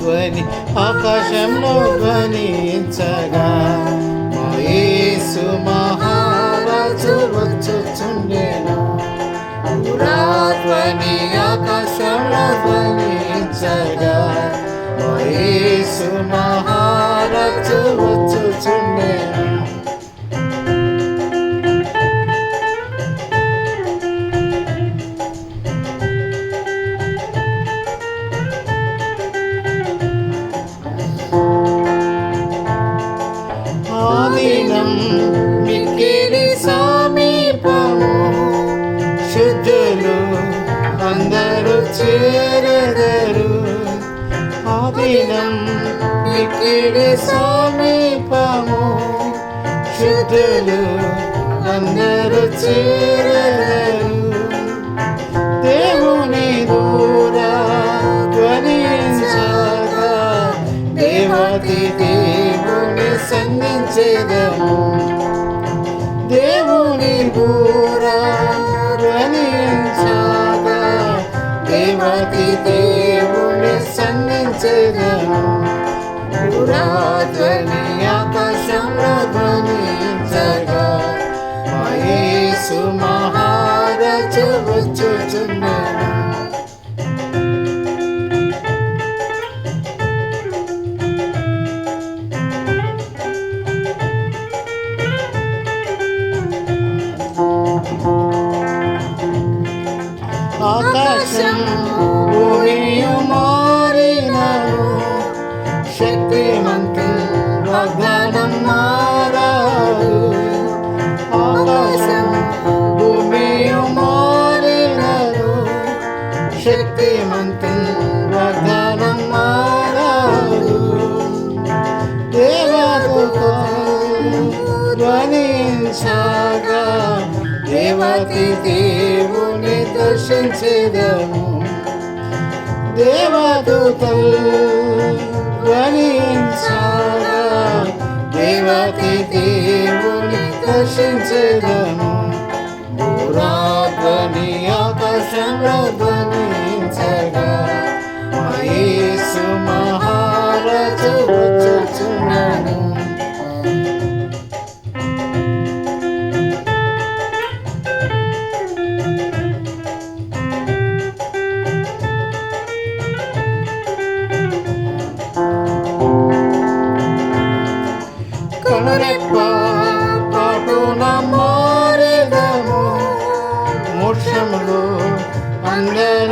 ధ్వని ఆకాశంలో ధ్వనించగా. మహేసు మహారాజు వచ్చుచుండేనా. ధ్వని ఆకాశంలో ధ్వనించగా. మహేసు మహా అందరూ చేరెదరు ఆదినం మిక్కిడి సమీపము శుద్ధులు అందరూ చేరెదరు. దేవుని దూర ధ్వనించగా దేవతి దేవుని సంధించేదము. దేవుని దూర పురాధ్వని ఆకాశంలో ధ్వనించగా దేవతి దేవుని దర్శించేదము. దేవదూతలు ధ్వనించాగా దేవతి దేవుని దర్శించేదము.